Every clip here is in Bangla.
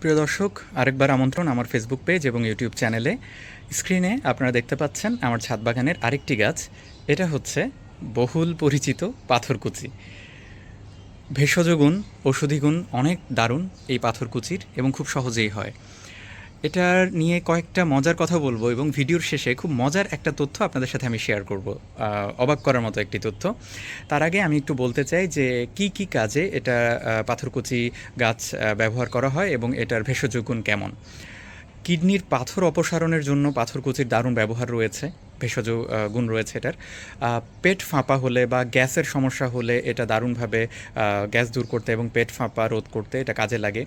প্রিয় দর্শক, আরেকবার আমন্ত্রণ আমার ফেসবুক পেজ এবং ইউটিউব চ্যানেলে স্ক্রিনে আপনারা দেখতে পাচ্ছেন আমার ছাদ বাগানের আরেকটি গাছ। এটা হচ্ছে বহুল পরিচিত পাথরকুচি। ভেষজ গুণ, ঔষধি গুণ অনেক দারুণ এই পাথরকুচির এবং খুব সহজেই হয়। এটার নিয়ে কয়েকটা মজার কথা বলব এবং ভিডিওর শেষে খুব মজার একটা তথ্য আপনাদের সাথে আমি শেয়ার করব। অবাক করার মতো একটি তথ্য। তার আগে আমি একটু বলতে চাই যে কি কি কাজে এটা পাথরকুচি গাছ ব্যবহার করা হয় এবং এটার ভেষজ গুণ কেমন? কিডনির পাথর অপসারণের জন্য পাথরকুচির দারুণ ব্যবহার রয়েছে, ভেষজ গুণ রয়েছে এটার। পেট ফাঁপা হলে বা গ্যাসের সমস্যা হলে এটা দারুণভাবে গ্যাস দূর করতে এবং পেট ফাঁপা রোধ করতে এটা কাজে লাগে।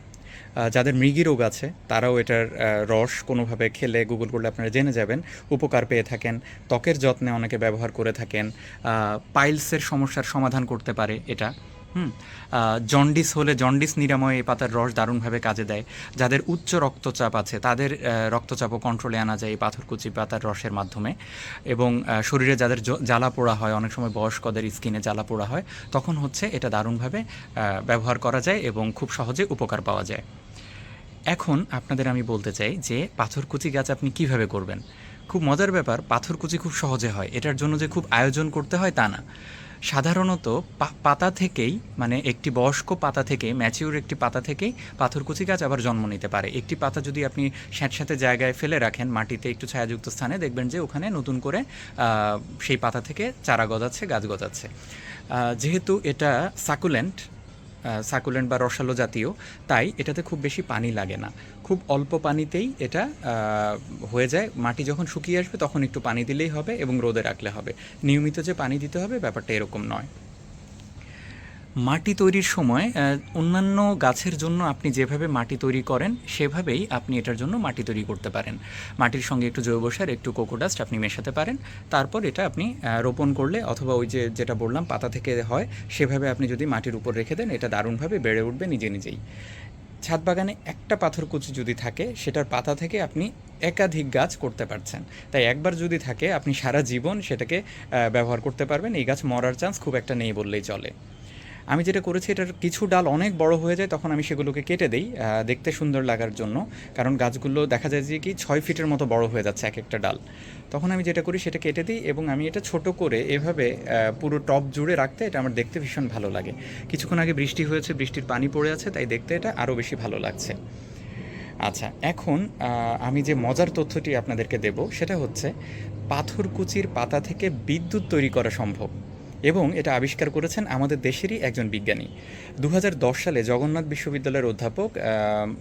যাদের মৃগী রোগ আছে, তারাও এটার রস কোনোভাবে খেলে গুগল করলে আপনারা জেনে যাবেন, উপকার পেয়ে থাকেন, ত্বকের যত্নে অনেকে ব্যবহার করে থাকেন পাইলসের সমস্যার সমাধান করতে পারে এটা। হুম জন্ডিস হলে জন্ডিস নিরাময়ে এই পাতার রস দারুণভাবে কাজে দেয়। যাদের উচ্চ রক্তচাপ আছে, তাদের রক্তচাপও কন্ট্রোলে আনা যায় এই পাথরকুচি পাতার রসের মাধ্যমে। এবং শরীরে যাদের জ্বালা পোড়া হয়, অনেক সময় বয়স্কদের স্কিনে জ্বালা পোড়া হয়, তখন হচ্ছে এটা দারুণভাবে ব্যবহার করা যায় এবং খুব সহজে উপকার পাওয়া যায়। এখন আপনাদের আমি বলতে চাই যে পাথরকুচি গাছ আপনি কীভাবে করবেন? খুব মজার ব্যাপার, পাথরকুচি খুব সহজে হয়। এটার জন্য যে খুব আয়োজন করতে হয় তা না। সাধারণত পাতা থেকেই মানে একটি বয়স্ক পাতা থেকে ম্যাচিউর একটি পাতা থেকেই পাথরকুচি গাছ আবার জন্ম নিতে পারে। একটি পাতা যদি আপনি স্যাঁতস্যাঁতে জায়গায় ফেলে রাখেন, মাটিতে একটু ছায়াযুক্ত স্থানে, দেখবেন যে ওখানে নতুন করে সেই পাতা থেকে চারা গজাচ্ছে, গাছ গজাচ্ছে। যেহেতু এটা সাকুলেন্ট সাকুলেন্ট বা রসালো জাতীয়। তাই এটাতে খুব বেশি পানি লাগে না। খুব অল্প পানিতেই এটা হয়ে যায়। মাটি যখন শুকিয়ে আসবে তখন একটু পানি দিলেই হবে এবং রোদে রাখলে হবে। নিয়মিত যে পানি দিতে হবে ব্যাপারটা এরকম নয়। মাটি তৈরির সময় অন্যান্য গাছের জন্য আপনি যেভাবে মাটি তৈরি করেন, সেভাবেই আপনি এটার জন্য মাটি তৈরি করতে পারেন। মাটির সঙ্গে একটু জৈব সার, একটু কোকোডাস্ট আপনি মেশাতে পারেন। তারপর এটা আপনি রোপণ করলে অথবা ওই যে যেটা বললাম, পাতা থেকে হয়, সেভাবে আপনি যদি মাটির উপর রেখে দেন, এটা দারুণভাবে বেড়ে উঠবে নিজে নিজেই। ছাদ বাগানে একটা পাথরকুচি যদি থাকে, সেটার পাতা থেকে আপনি একাধিক গাছ করতে পারছেন। তাই একবার যদি থাকে, আপনি সারা জীবন সেটাকে ব্যবহার করতে পারবেন। এই গাছ মরার চান্স খুব একটা নেই বললেই চলে। আমি যেটা করেছি, এটার কিছু ডাল অনেক বড় হয়ে যায়, তখন আমি সেগুলোকে কেটে দিই দেখতে সুন্দর লাগার জন্য। কারণ গাছগুলো দেখা যায় যে কি, ছয় ফিটের মতো বড় হয়ে যাচ্ছে এক একটা ডাল। তখন আমি যেটা করি, সেটা কেটে দিই এবং আমি এটা ছোট করে এভাবে পুরো টপ জুড়ে রাখতে এটা আমার দেখতে ভীষণ ভালো লাগে। কিছুক্ষণ আগে বৃষ্টি হয়েছে, বৃষ্টির পানি পড়ে আছে, তাই দেখতে এটা আরও বেশি ভালো লাগছে। আচ্ছা এখন আমি যে মজার তথ্যটি আপনাদেরকে দেব, সেটা হচ্ছে পাথরকুচির পাতা থেকে বিদ্যুৎ তৈরি করা সম্ভব। এবং এটা আবিষ্কার করেছেন আমাদের দেশেরই একজন বিজ্ঞানী। দু হাজার দশ সালে জগন্নাথ বিশ্ববিদ্যালয়ের অধ্যাপক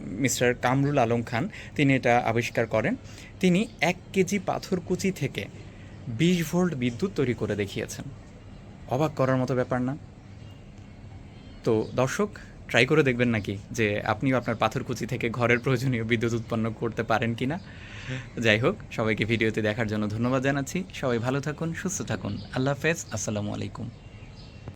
মিস্টার কামরুল আলম খান, তিনি এটা আবিষ্কার করেন। তিনি এক কেজি পাথরকুচি থেকে বিশ ভোল্ট বিদ্যুৎ তৈরি করে দেখিয়েছেন। অবাক করার মতো ব্যাপার না। তো দর্শক ট্রাই করে দেখবেন নাকি যে আপনিও আপনার পাথরকুচি থেকে ঘরের প্রয়োজনীয় বিদ্যুৎ উৎপন্ন করতে পারেন কি না যাই হোক সবাইকে ভিডিওতে দেখার জন্য ধন্যবাদ জানাচ্ছি। সবাই ভালো থাকুন সুস্থ থাকুন। আল্লাহ হাফেজ। আসসালামু আলাইকুম।